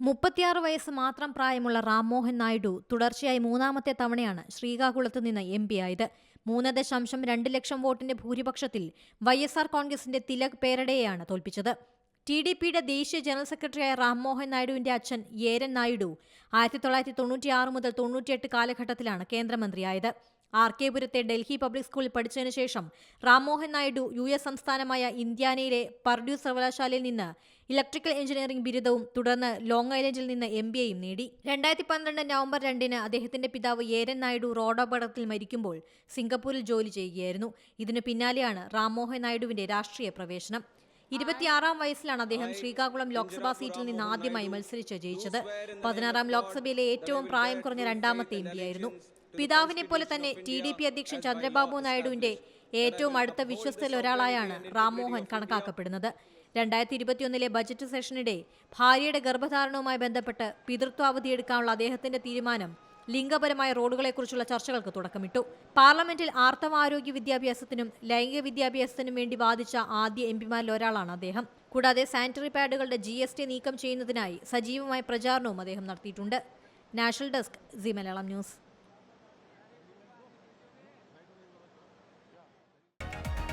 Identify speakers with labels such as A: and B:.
A: മുപ്പത്തിയാറ് വയസ്സ് മാത്രം പ്രായമുള്ള റാംമോഹൻ നായിഡു തുടർച്ചയായി മൂന്നാമത്തെ തവണയാണ് ശ്രീകാകുളത്ത് നിന്ന് എം പി ആയത്. മൂന്ന് ദശാംശം രണ്ട് ലക്ഷം വോട്ടിന്റെ ഭൂരിപക്ഷത്തിൽ വൈ എസ് ആർ കോൺഗ്രസിന്റെ തിലക് പേരഡയെയാണ് തോൽപ്പിച്ചത്. ടി ഡി പിയുടെ ദേശീയ ജനറൽ സെക്രട്ടറിയായ റാംമോഹൻ നായിഡുവിന്റെ അച്ഛൻ ഏരൻ നായിഡു ആയിരത്തി തൊള്ളായിരത്തി തൊണ്ണൂറ്റിയാറ് മുതൽ തൊണ്ണൂറ്റിയെട്ട് കാലഘട്ടത്തിലാണ് കേന്ദ്രമന്ത്രിയായത്. ആർ കെ പുരത്തെ ഡൽഹി പബ്ലിക് സ്കൂളിൽ പഠിച്ചതിനു ശേഷം റാംമോഹൻ നായിഡു യു എസ് സംസ്ഥാനമായ ഇന്ത്യാനയിലെ പർഡ്യൂ സർവകലാശാലയിൽ നിന്ന് ഇലക്ട്രിക്കൽ എഞ്ചിനീയറിംഗ് ബിരുദവും തുടർന്ന് ലോങ് ഐലൻഡിൽ നിന്ന് എം ബി എയും നേടി. രണ്ടായിരത്തി പന്ത്രണ്ട് നവംബർ രണ്ടിന് അദ്ദേഹത്തിന്റെ പിതാവ് ഏരൻ നായിഡു റോഡപകടത്തിൽ മരിക്കുമ്പോൾ സിംഗപ്പൂരിൽ ജോലി ചെയ്യുകയായിരുന്നു. ഇതിനു പിന്നാലെയാണ് റാംമോഹൻ നായിഡുവിന്റെ രാഷ്ട്രീയ പ്രവേശനം. ഇരുപത്തിയാറാം വയസ്സിലാണ് അദ്ദേഹം ശ്രീകാകുളം ലോക്സഭാ സീറ്റിൽ നിന്ന് ആദ്യമായി മത്സരിച്ച് ജയിച്ചത്. പതിനാറാം ലോക്സഭയിലെ ഏറ്റവും പ്രായം കുറഞ്ഞ രണ്ടാമത്തെ എം പിയായിരുന്നു പിതാവിനെ പോലെ തന്നെ ടി ഡി പി അധ്യക്ഷൻ ചന്ദ്രബാബു നായിഡുവിന്റെ ഏറ്റവും അടുത്ത വിശ്വസ്തയിൽ ഒരാളായാണ് റാംമോഹൻ കണക്കാക്കപ്പെടുന്നത്. രണ്ടായിരത്തി ഇരുപത്തിയൊന്നിലെ ബജറ്റ് സെഷനിടെ ഭാര്യയുടെ ഗർഭധാരണവുമായി ബന്ധപ്പെട്ട് പിതൃത്വ അവധിയെടുക്കാനുള്ള അദ്ദേഹത്തിന്റെ തീരുമാനം ലിംഗപരമായ റോഡുകളെക്കുറിച്ചുള്ള ചർച്ചകൾക്ക് തുടക്കമിട്ടു. പാർലമെന്റിൽ ആർത്തവ ആരോഗ്യ വിദ്യാഭ്യാസത്തിനും ലൈംഗിക വിദ്യാഭ്യാസത്തിനും വേണ്ടി വാദിച്ച ആദ്യ എം പിമാരിൽ ഒരാളാണ് അദ്ദേഹം. കൂടാതെ സാനിറ്ററി പാഡുകളുടെ ജി എസ് ടി നീക്കം ചെയ്യുന്നതിനായി സജീവമായ പ്രചാരണവും അദ്ദേഹം നടത്തിയിട്ടുണ്ട്. National desk Zee Malayalam news.